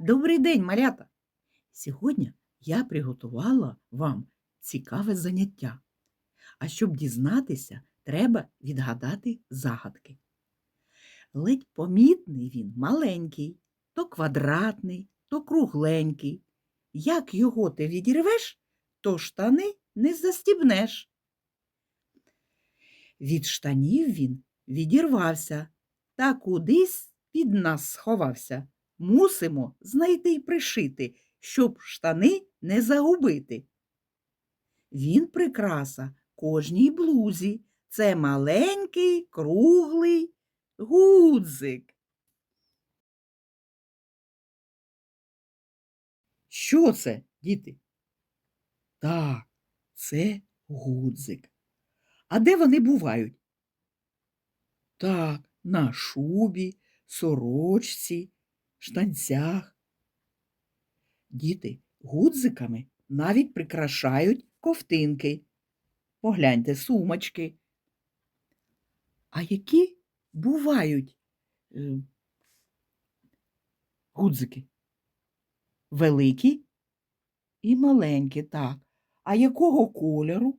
Добрий день, малята! Сьогодні я приготувала вам цікаве заняття. А щоб дізнатися, треба відгадати загадки. Ледь помітний він маленький, то квадратний, то кругленький. Як його ти відірвеш, то штани не застібнеш. Від штанів він відірвався та кудись під нас сховався. Мусимо знайти й пришити, щоб штани не загубити. Він прикраса кожній блузі. Це маленький круглий гудзик. Що це, діти? Так, це гудзик. А де вони бувають? Так, на шубі, сорочці, штанцях. Діти гудзиками навіть прикрашають ковтинки. Погляньте сумочки. А які бувають е, гудзики? Великі і маленькі, так. А якого кольору?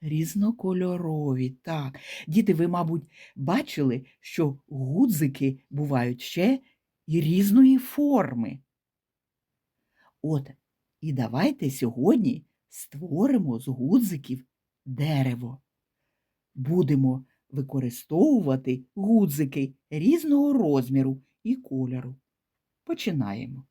Різнокольорові, так. Діти, ви, мабуть, бачили, що гудзики бувають ще і різної форми. От, і давайте сьогодні створимо з гудзиків дерево. Будемо використовувати гудзики різного розміру і кольору. Починаємо.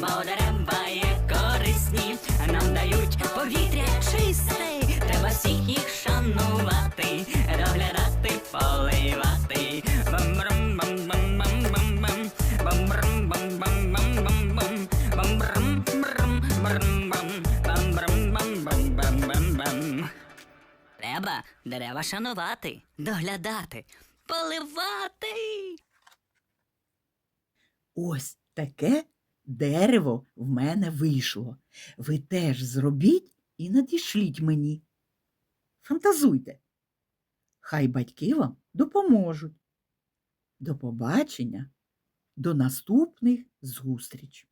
Бо дерева корисні, нам дають повітря чисте. Треба всіх їх шанувати, доглядати, поливати. Треба дерева шанувати, доглядати, поливати. Ось таке дерево в мене вийшло. Ви теж зробіть і надішліть мені. Фантазуйте. Хай батьки вам допоможуть. До побачення До наступних зустріч!